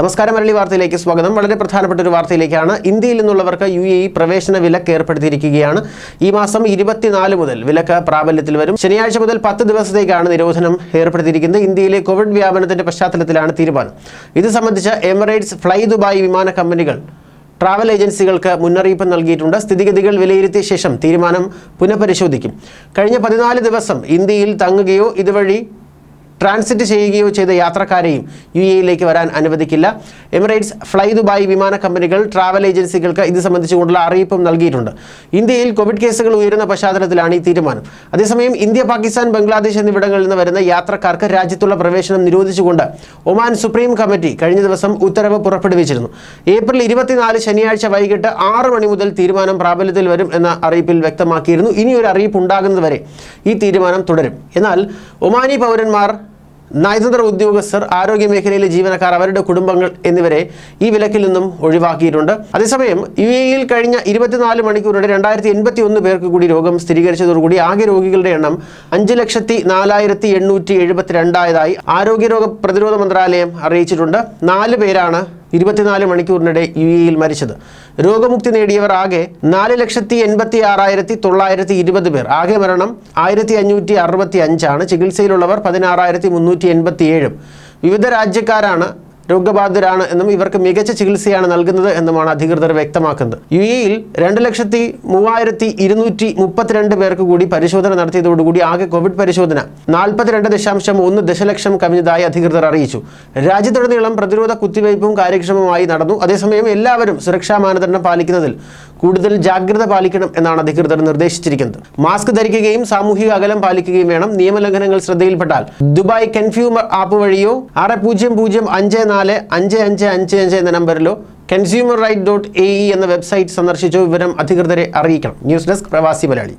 നമസ്കാരം മരളി വാർത്തയിലേക്ക് സ്വാഗതം. വളരെ പ്രധാനപ്പെട്ട ഒരു വാർത്തയിലേക്കാണ് ഇന്ത്യയിൽ നിന്നുള്ളവർക്ക് യു എ ഇ പ്രവേശന വിലക്ക് ഏർപ്പെടുത്തിയിരിക്കുകയാണ്. ഈ മാസം ഇരുപത്തിനാല് മുതൽ വിലക്ക് പ്രാബല്യത്തിൽ വരും. ശനിയാഴ്ച മുതൽ പത്ത് ദിവസത്തേക്കാണ് നിരോധനം ഏർപ്പെടുത്തിയിരിക്കുന്നത്. ഇന്ത്യയിലെ കോവിഡ് വ്യാപനത്തിന്റെ പശ്ചാത്തലത്തിലാണ് തീരുമാനം. ഇത് സംബന്ധിച്ച് എമിറേറ്റ്സ് ഫ്ലൈ ദുബായ് വിമാന കമ്പനികൾ ട്രാവൽ ഏജൻസികൾക്ക് മുന്നറിയിപ്പ് നൽകിയിട്ടുണ്ട്. സ്ഥിതിഗതികൾ വിലയിരുത്തിയ ശേഷം തീരുമാനം പുനഃപരിശോധിക്കും. കഴിഞ്ഞ പതിനാല് ദിവസം ഇന്ത്യയിൽ തങ്ങുകയോ ഇതുവഴി ട്രാൻസിറ്റ് ചെയ്യുകയോ ചെയ്ത യാത്രക്കാരെയും യു എയിലേക്ക് വരാൻ അനുവദിക്കില്ല. എമിറേറ്റ്സ് ഫ്ലൈ ദുബായ് വിമാന കമ്പനികൾ ട്രാവൽ ഏജൻസികൾക്ക് ഇത് സംബന്ധിച്ചുകൊണ്ടുള്ള അറിയിപ്പും നൽകിയിട്ടുണ്ട്. ഇന്ത്യയിൽ കോവിഡ് കേസുകൾ ഉയരുന്ന പശ്ചാത്തലത്തിലാണ് ഈ തീരുമാനം. അതേസമയം ഇന്ത്യ പാകിസ്ഥാൻ ബംഗ്ലാദേശ് എന്നിവിടങ്ങളിൽ നിന്ന് വരുന്ന യാത്രക്കാർക്ക് രാജ്യത്തുള്ള പ്രവേശനം നിരോധിച്ചുകൊണ്ട് ഒമാൻ സുപ്രീം കമ്മിറ്റി കഴിഞ്ഞ ദിവസം ഉത്തരവ് പുറപ്പെടുവിച്ചിരുന്നു. ഏപ്രിൽ ഇരുപത്തിനാല് ശനിയാഴ്ച വൈകിട്ട് ആറ് മണി മുതൽ തീരുമാനം പ്രാബല്യത്തിൽ വരും എന്ന അറിയിപ്പിൽ വ്യക്തമാക്കിയിരുന്നു. ഇനിയൊരു അറിയിപ്പ് ഉണ്ടാകുന്നതുവരെ ഈ തീരുമാനം തുടരും. എന്നാൽ ഒമാനി പൗരന്മാർ നയതന്ത്ര ഉദ്യോഗസ്ഥർ ആരോഗ്യ മേഖലയിലെ ജീവനക്കാർ അവരുടെ കുടുംബങ്ങൾ എന്നിവരെ ഈ വിലക്കിൽ നിന്നും ഒഴിവാക്കിയിട്ടുണ്ട്. അതേസമയം യു എയിൽ കഴിഞ്ഞ ഇരുപത്തിനാല് മണിക്കൂറിടെ രണ്ടായിരത്തി എൺപത്തി ഒന്ന് പേർക്ക് കൂടി രോഗം സ്ഥിരീകരിച്ചതോടുകൂടി ആകെ രോഗികളുടെ എണ്ണം അഞ്ച് ലക്ഷത്തി നാലായിരത്തി എണ്ണൂറ്റി എഴുപത്തിരണ്ടായതായി ആരോഗ്യരോഗ പ്രതിരോധ മന്ത്രാലയം അറിയിച്ചിട്ടുണ്ട്. നാല് പേരാണ് ഇരുപത്തിനാല് മണിക്കൂറിനിടെ യു എയിൽ മരിച്ചത്. രോഗമുക്തി നേടിയവർ ആകെ നാല് ലക്ഷത്തി എൺപത്തി ആറായിരത്തി തൊള്ളായിരത്തി ഇരുപത് പേർ. ആകെ മരണം ആയിരത്തി അഞ്ഞൂറ്റി അറുപത്തി അഞ്ചാണ്. ചികിത്സയിലുള്ളവർ പതിനാറായിരത്തി മുന്നൂറ്റി എൺപത്തി ഏഴും വിവിധ രാജ്യക്കാരാണ് രോഗബാധിതരാണ് എന്നും ഇവർക്ക് മികച്ച ചികിത്സയാണ് നൽകുന്നത് എന്നുമാണ് അധികൃതർ വ്യക്തമാക്കുന്നത്. യു എയിൽ രണ്ട് ലക്ഷത്തി മൂവായിരത്തി ഇരുന്നൂറ്റി മുപ്പത്തിരണ്ട് പേർക്ക് കൂടി പരിശോധന നടത്തിയതോടുകൂടി ആകെ കോവിഡ് പരിശോധന നാൽപ്പത്തിരണ്ട് ദശാംശം ഒന്ന് ദശലക്ഷം കവിഞ്ഞതായി അധികൃതർ അറിയിച്ചു. രാജ്യത്തുടനീളം പ്രതിരോധ കുത്തിവയ്പും കാര്യക്ഷമമായി നടന്നു. അതേസമയം എല്ലാവരും സുരക്ഷാ മാനദണ്ഡം പാലിക്കുന്നതിൽ കൂടുതൽ ജാഗ്രത പാലിക്കണം എന്നാണ് അധികൃതർ നിർദ്ദേശിച്ചിരിക്കുന്നത്. മാസ്ക് ധരിക്കുകയും സാമൂഹിക അകലം പാലിക്കുകയും വേണം. നിയമലംഘനങ്ങൾ ശ്രദ്ധയിൽപ്പെട്ടാൽ. ദുബായ് കൺഫ്യൂമർ ആപ്പ് വഴിയോ ആറ് പൂജ്യം പൂജ്യം അഞ്ച് നാല് അഞ്ച് അഞ്ച് അഞ്ച് അഞ്ച് എന്ന നമ്പറിലോ കൺസ്യൂമർ റൈറ്റ് ഡോട്ട് എ എന്ന വെബ്സൈറ്റ് സന്ദർശിച്ചോ വിവരം അധികൃതരെ അറിയിക്കണം. ന്യൂസ് ഡെസ്ക് പ്രവാസി മലയാളി.